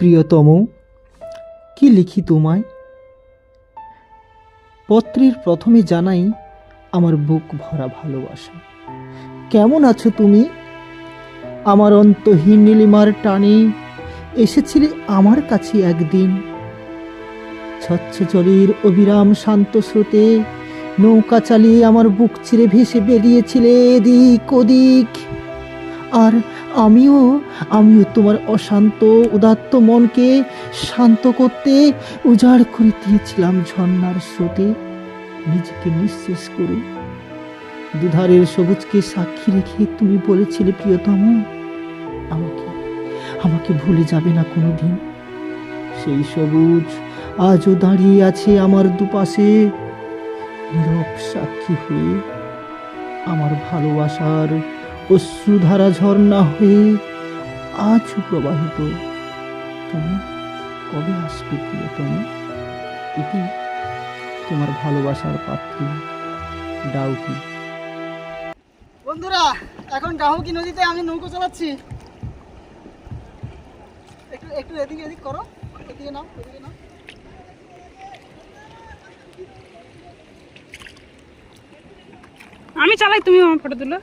প্রিয়তম, কি লিখি তোমায়? পত্রের প্রথমে জানাই আমার বুক ভরা ভালোবাসা। কেমন আছো তুমি? আমার অন্তহীন নীলিমার টানে এসেছিলে আমার কাছে একদিন। স্বচ্ছ জলের অবিরাম শান্ত স্রোতে নৌকা চালিয়ে আমার বুক চিরে ভেসে বেরিয়েছিলে এদিক ওদিক। আর আমিও আমিও তোমার অশান্ত, উদাত্ত মনকে শান্ত করতে উজাড় করে দিয়েছিলাম ঝর্ণার স্রোতে। নিজেকে নিঃশেষ করে। দুধারের সবুজকে সাক্ষী রেখে তুমি বলেছিলে, প্রিয়তম, আমাকে আমাকে ভুলে যাবে না কোনোদিন। সেই সবুজ আজও দাঁড়িয়ে আছে আমার দুপাশে, নীরব সাক্ষী হয়ে। আমার ভালোবাসার অশ্রুধারা ঝর্ণা হয়ে আজও প্রবাহিত। তুমি কবে আসবে প্রিয়তম? এটি তোমার ভালোবাসার পাত্রী ডাউকি। বন্ধুরা এখন ডাহুকি নদীতে আমি নৌকো চালাচ্ছি। একটু একটু এদিকে এদিক করো। এদিকে নাও এদিকে নাও। আমি চালাই তুমি আমার ফটো তুলো।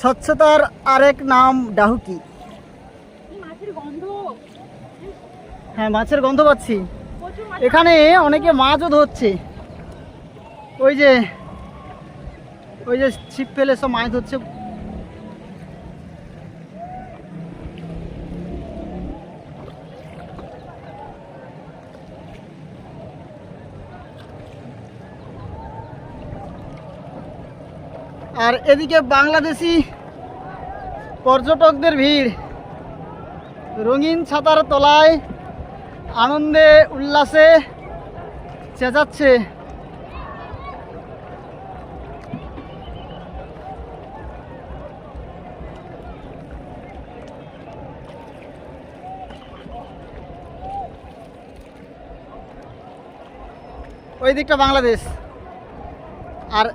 স্বচ্ছতার আরেক নাম ডাহুকি হ্যাঁ মাছের গন্ধ পাচ্ছি। এখানে অনেকে মাছও ধরছে। ওই যে ওই যে ছিপ ফেলে সব মাছ ধরছে। আর এদিকে বাংলাদেশি পর্যটকদের ভিড়। রঙিন ছাতার তলায় আনন্দে, উল্লাসে চেঁচাচ্ছে। ওই দিকটা বাংলাদেশ। আর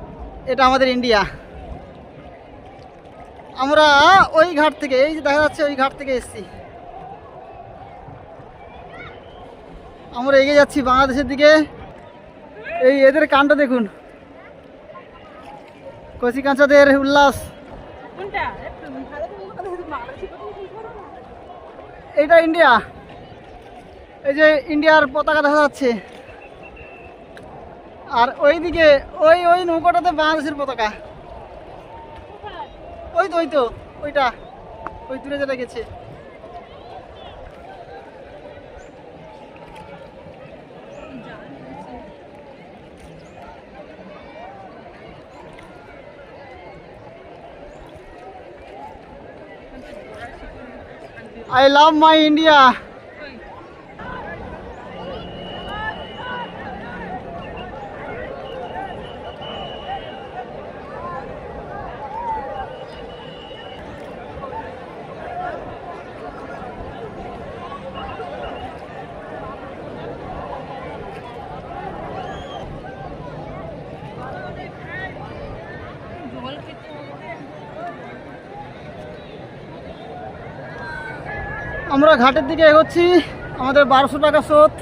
এটা আমাদের ইন্ডিয়া। আমরা ওই ঘাট থেকে এই যে দেখা যাচ্ছে ওই ঘাট থেকে এসেছি। আমরা এগিয়ে যাচ্ছি বাংলাদেশের দিকে। এই এদের কাণ্ড দেখুন। কচি কাঁচাদের উল্লাস এইটা ইন্ডিয়া। এই যে ইন্ডিয়ার পতাকা দেখা যাচ্ছে। আর ওইদিকে ওই ওই নৌকাটাতে বাংলাদেশের পতাকা। ওই তো ওই তো ওইটা ওই দূরে যেটা গেছে I love my India. আমরা ঘাটের দিকে এগোচ্ছি। আমাদের বারোশো টাকা স্রোত।